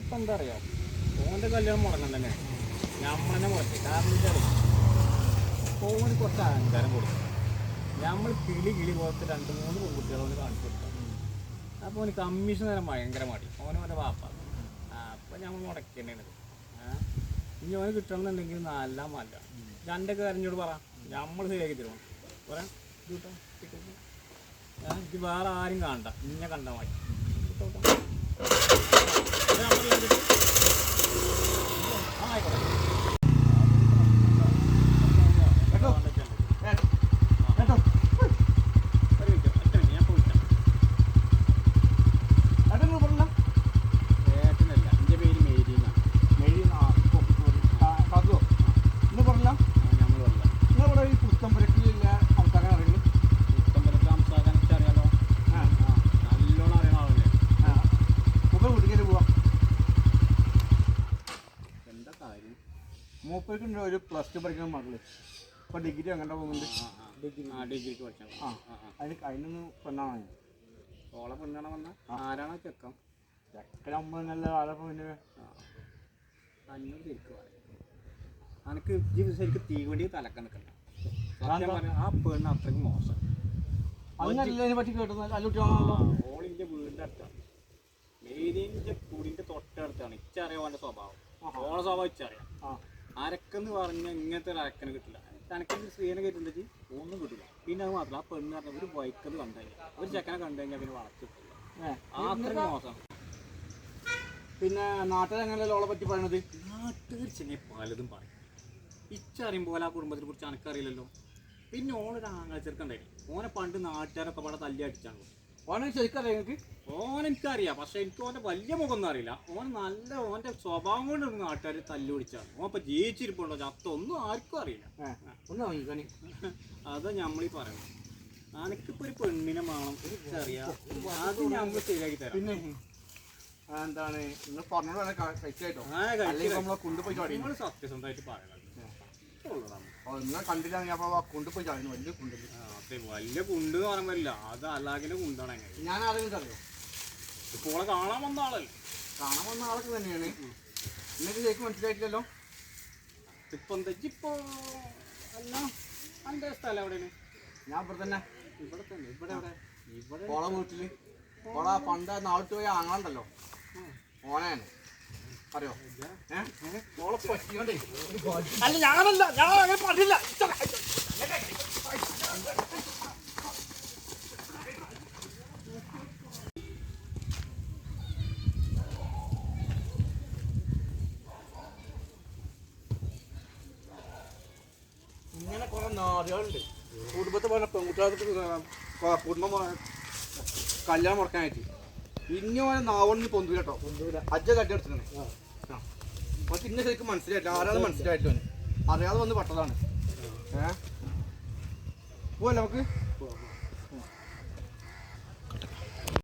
ഇപ്പം എന്താ അറിയാം? ഓന്റെ കല്യാണം മുടങ്ങാൻ തന്നെ. നമ്മളെന്നെ മുടക്കി. കാരണം എന്താ? ഓന് കുറച്ച് അഹങ്കാരം കൊടുക്കും. നമ്മൾ കിളി കിളി പോലത്തെ രണ്ട് മൂന്ന് പെൺകുട്ടികളെ ഓന് കാണിച്ചു കൊടുക്കാം അപ്പോൾ ഓന് കമ്മീഷൻ നേരം ഭയങ്കര മടി. ഓന് ഓന്റെ വാപ്പ. അപ്പം നമ്മൾ മുടക്കി തന്നെയാണ്. ഇനി ഓന് കിട്ടണമെന്നുണ്ടെങ്കിൽ നല്ല മല്ല രണ്ടൊക്കെ കരഞ്ഞോട് പറ. നമ്മൾ ശരിയാക്കി തരുമോ? പറയാം ഇത് വേറെ ആരും കാണണ്ട ഇന്നെ കണ്ടാൽ മതി Vamos lá, vamos lá. മൂപ്പർക്ക് ഒരു പ്ലസ് ടു പഠിക്കുന്ന മകൾ ഇപ്പൊ ഡിഗ്രി അങ്ങനെ പോകുന്നുണ്ട്. ആ, ഡിഗ്രിക്ക് പഠിച്ചാ ആ. അതിന് അതിനൊന്ന് പെണ്ണാണ് ഓളെ പെണ്ണാണ് വന്ന? ആരാണോ ചെക്കം ചെക്കനമ്മ നല്ല ആളപ്പം പിന്നെ. അന്നോട് ശരിക്കും അനക്ക് ഇജ്ജ് ശരിക്കും തീവണ്ടി തലക്ക നിൽക്കണ്ട. ആ പെണ്ണ് അത്രയ്ക്ക് മോശം. അങ്ങനല്ല പറ്റി കേട്ടത് ഓളിന്റെ വീടിന്റെ അടുത്താണ് മേരിന്റെ കൂടിന്റെ തൊട്ടടുത്താണ്. ഇച്ചറിയാം ഓന്റെ സ്വഭാവം. ഓളെ സ്വഭാവം ഇച്ചറിയാം. ആ. അരക്കെന്ന് പറഞ്ഞാൽ ഇങ്ങനത്തെ ഒരു അരക്കനെ കിട്ടില്ല. തനക്കൊരു സ്ത്രീനെ കേട്ടിട്ടുണ്ടെങ്കിൽ ഒന്നും കിട്ടില്ല പിന്നെ അത് മാത്രം ആ പെണ്ണ് പറഞ്ഞ ഒരു ബൈക്കത് കണ്ടു കഴിഞ്ഞാൽ ഒരു ചെക്കനെ കണ്ടു കഴിഞ്ഞാൽ പിന്നെ വളച്ചിട്ടില്ല അത്രയും മോശമാണ്. പിന്നെ നാട്ടിൽ എങ്ങനെയല്ലോ ഓളെ പറ്റി പറയണത്? നാട്ടുകാർ ചെങ്ങി പലതും പറയും. ഇച്ചറിയും പോലെ ആ കുടുംബത്തിനെ കുറിച്ച് അനക്കറിയില്ലല്ലോ. പിന്നെ ഓളൊരു ആങ്ങള ചെറുക്കണ്ടായി ഓനെ പണ്ട് നാട്ടുകാരൊക്കെ പാടെ തല്ലി അടിച്ചാണ്. ഓനെ ശരിക്കറിയാം നിങ്ങൾക്ക് ഓൻ എനിക്കറിയാം. പക്ഷെ എനിക്ക് ഓന്റെ വലിയ മുഖമൊന്നും അറിയില്ല. ഓൻ നല്ല ഓന്റെ സ്വഭാവം കൊണ്ട് നാട്ടുകാർ തല്ലു പിടിച്ചാണ് ഓൻ ഇപ്പം ജീവിച്ചിരിപ്പുണ്ടോ ചത്ത ഒന്നും ആർക്കും അറിയില്ല. ഒന്ന് അതാ ഞമ്മളീ പറയുന്നത് അനക്കിപ്പോ ഒരു പെണ്ണിനെ വേണം. എനിക്കറിയാം അത് ഞമ്മൾ ശരിയാക്കി തരാം. പിന്നെ എന്താണ് നിങ്ങൾ കഴിച്ചായിട്ടോ നമ്മളെ കൊണ്ടുപോയി സത്യസന്ധമായിട്ട് പറയണം കണ്ടില്ല ഞാൻ ചാടി. വലിയ അതെ വലിയ കുണ്ട് എന്ന് പറയാൻ അത് അല്ലാകിന്റെ കുണ്ടാണ് ഞാൻ ആരെങ്കിലും അറിയോ ഇപ്പോളെ കാണാൻ വന്ന ആളല്ലേ? കാണാൻ വന്ന ആളൊക്കെ തന്നെയാണ്. നിങ്ങൾക്ക് ചേക്ക് മനസ്സിലായിട്ടില്ലല്ലോ? ഇപ്പൊ ഇപ്പൊ അല്ല സ്ഥലം എവിടെയാണ്? ഞാൻ ഇവിടെ തന്നെ. ഇവിടെ തന്നെ. ഇവിടെ എവിടെ? ഇവിടെ ഓള വീട്ടിൽ. ഓള പണ്ട് നാട്ടിൽ പോയ ആങ്ങളുണ്ടല്ലോ ഓനാണ് അറിയോ? അല്ല ഞാനല്ല ഞാൻ അങ്ങനെ പറഞ്ഞില്ല. ഇങ്ങനെ കുറെ നാടുകളുണ്ട്. കുടുംബത്തെ പറഞ്ഞ പെൺകുട്ടികൾക്ക് കുടുംബം കല്യാണം മുടക്കാനായിട്ട്. ഇനി ഓനെ നാവണ്ണി പൊന്തൂല കേട്ടോ അജ്ജ കട്ടിയെടുത്തിട്ടുണ്ട് അവർക്ക് ഇന്ന ശരിക്കും മനസ്സിലായിട്ടില്ല. ആരാണ് മനസ്സിലായിട്ടോ അറിയാതെ വന്ന് പട്ടതാണ്. ഏ? പോവല്ലേ നമുക്ക്?